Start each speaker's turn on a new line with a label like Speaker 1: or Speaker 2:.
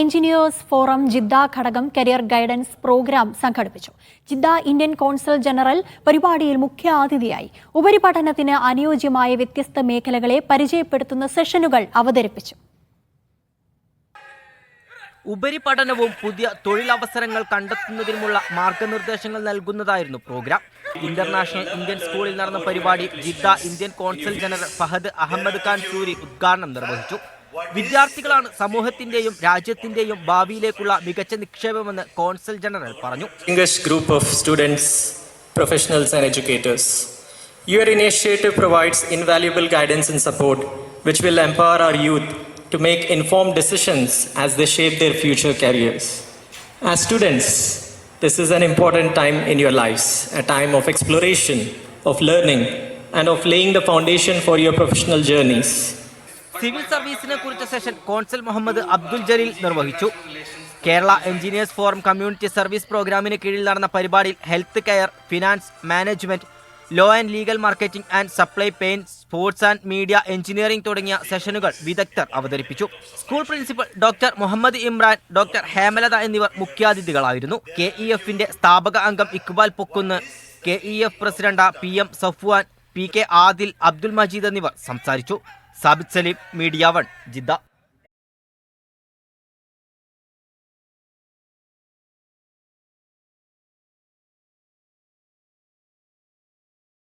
Speaker 1: Engineers forum Jeddah ഘടകം career guidance programme സംഘടിപ്പിച്ചു. Jeddah Indian consul general പരിപാടിയിൽ മുഖ്യ അതിഥിയായി. ഉപരിപഠനത്തിന് അനുയോജ്യമായ വ്യത്യസ്ത മേഖലകളെ പരിചയപ്പെടുത്തുന്ന സെഷനുകൾ അവതരിപ്പിച്ചു.
Speaker 2: ഉപരിപഠനവും പുതിയ തൊഴിലവസരങ്ങൾ കണ്ടെത്തുന്നതിനുമുള്ള മാർഗനിർദ്ദേശങ്ങൾ നൽകുന്നതായിരുന്നു പ്രോഗ്രാം. ഇന്റർനാഷണൽ ഇന്ത്യൻ സ്കൂളിൽ നടന്ന പരിപാടി Jeddah Indian consul general Fahad Ahmed Khan Suri ഉദ്ഘാടനം നിർവഹിച്ചു. വിദ്യാർത്ഥികളാണ് സമൂഹത്തിന്റെയും രാജ്യത്തിന്റെയും ഭാവിയിലേക്കുള്ള മികച്ച നിക്ഷേപമെന്ന് കോൺസൽ ജനറൽ പറഞ്ഞു
Speaker 3: distinguished group of students, professionals, and educators. Your initiative provides invaluable guidance and support, which will empower our youth to make informed decisions as they shape their future careers. As students, this is an important time in your lives, a time of exploration, of learning, and of laying the foundation for your professional journeys.
Speaker 2: Civil സർവീസിനെ കുറിച്ച session consul Muhammad Abdul Jaleel നിർവഹിച്ചു. Kerala engineers forum community service പ്രോഗ്രാമിന് കീഴിൽ നടന്ന പരിപാടിയിൽ health care finance management law and legal marketing and supply chain sports and media engineering തുടങ്ങിയ സെഷനുകൾ വിദഗ്ധർ അവതരിപ്പിച്ചു. School principal doctor Muhammad Imran doctor Hemalatha എന്നിവർ മുഖ്യാതിഥികളായിരുന്നു. കെ ഇ എഫിന്റെ സ്ഥാപക അംഗം Iqbal Pokkunnu K E F president P M Safwan P K Adil Abdul Majeed എന്നിവർ സംസാരിച്ചു. Sabith Saleem media one Jeddah.